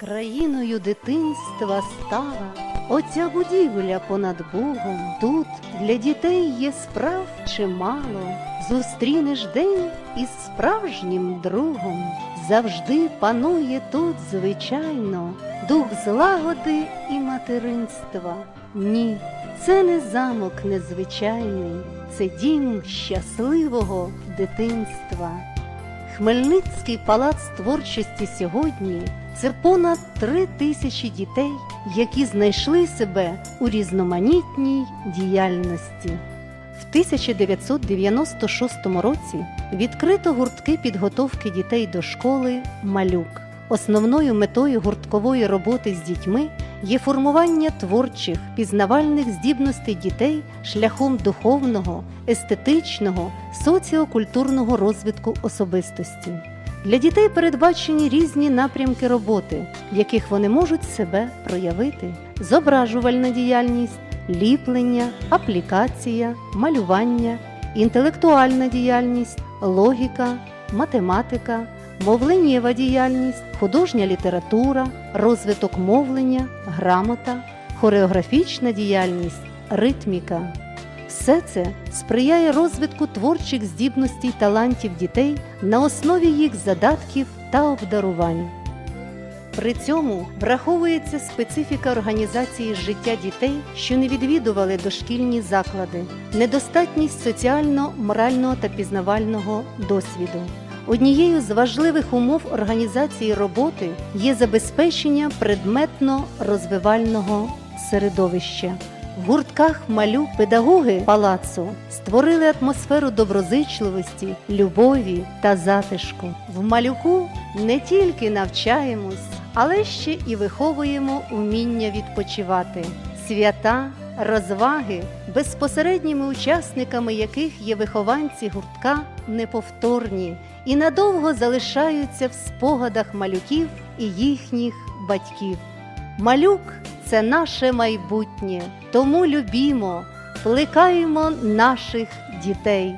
Країною дитинства стала оця будівля понад Богом. Тут для дітей є справ чимало. Зустрінеш день із справжнім другом. Завжди панує тут, звичайно, дух злагоди і материнства. Ні, це не замок незвичайний, це дім щасливого дитинства. Хмельницький палац творчості сьогодні це понад три тисячі дітей, які знайшли себе у різноманітній діяльності. В 1996 році відкрито гуртки підготовки дітей до школи Малюк. Основною метою гурткової роботи з дітьми є формування творчих пізнавальних здібностей дітей шляхом духовного, естетичного, соціокультурного розвитку особистості. Для дітей передбачені різні напрямки роботи, в яких вони можуть себе проявити: зображувальна діяльність, ліплення, аплікація, малювання, інтелектуальна діяльність, логіка, математика, мовленнєва діяльність, художня література, розвиток мовлення, грамота, хореографічна діяльність, ритміка. Все це сприяє розвитку творчих здібностей талантів дітей на основі їх задатків та обдарувань. При цьому враховується специфіка організації життя дітей, що не відвідували дошкільні заклади, недостатність соціально-морального та пізнавального досвіду. Однією з важливих умов організації роботи є забезпечення предметно-розвивального середовища. В гуртках малюк педагоги палацу створили атмосферу доброзичливості, любові та затишку. В малюку не тільки навчаємось, але ще і виховуємо уміння відпочивати. Свята, розваги, безпосередніми учасниками яких є вихованці гуртка, неповторні і надовго залишаються в спогадах малюків і їхніх батьків. Малюк це наше майбутнє, тому любімо, плекаємо наших дітей.